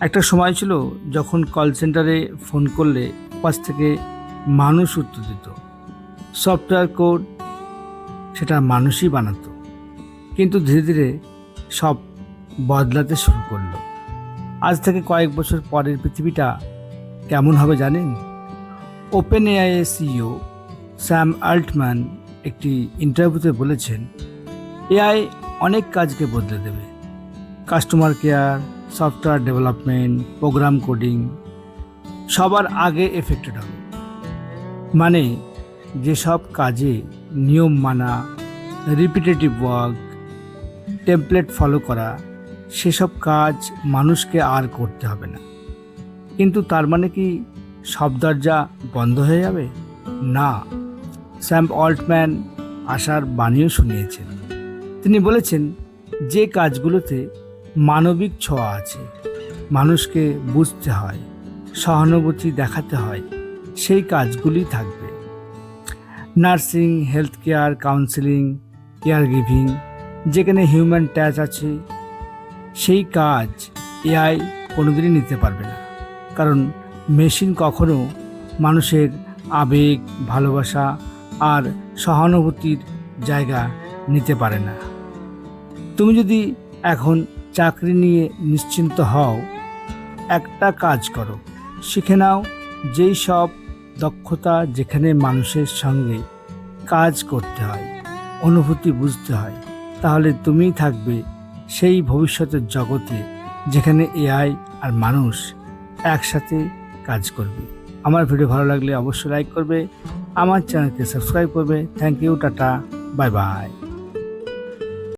একটা সময় ছিল যখন কল সেন্টারে ফোন করলে পাশ থেকে মানুষ উত্তর দিত। সফটওয়্যার কোড সেটা মানুষই বানাতো। কিন্তু ধীরে ধীরে সব বদলাতে শুরু করল। আজ থেকে কয়েক বছর পরের পৃথিবীটা কেমন হবে জানেন? Open AI CEO Sam Altman একটি ইন্টারভিউতে বলেছেন এআই অনেক কাজকে বদলে দেবে। Customer care software development, program coding, সবার আগে এফেক্টেড হবে। মানে যেসব কাজে নিয়ম মানা রিপিটেটিভ ওয়ার্ক টেমপ্লেট ফলো করা, সেসব কাজ মানুষকে আর করতে হবে না। কিন্তু তার মানে কি সব দরজা বন্ধ হয়ে যাবে? না। স্যাম অল্টম্যান আশার বাণীও শুনিয়েছেন। তিনি বলেছেন, যে কাজগুলোতে মানবিক ছোঁয়া আছে। মানুষকে বুঝতে হয়, সহানুভূতি দেখাতে হয়, সেই কাজগুলি থাকবে। Nursing health care counselling, care giving, যেখানে হিউম্যান ট্যাচ আছে, সেই কাজ এআই কোনোদিনই নিতে পারবে না। কারণ মেশিন কখনো মানুষের আবেগ, ভালোবাসা আর সহানুভূতির জায়গা নিতে পারে না। তুমি যদি এখন চাকরি নিয়ে নিশ্চিন্ত হও। একটা কাজ করো, শিখে নাও যেই সব দক্ষতা যেখানে মানুষের সঙ্গে কাজ করতে হয়, অনুভূতি বুঝতে হয়, তাহলে তুমিই থাকবে সেই ভবিষ্যতের জগতে যেখানে এআই আর মানুষ একসাথে কাজ করবে। আমার ভিডিও ভালো লাগলে অবশ্যই লাইক করবে, আমার চ্যানেলকে সাবস্ক্রাইব করবে। Thank you tata bye bye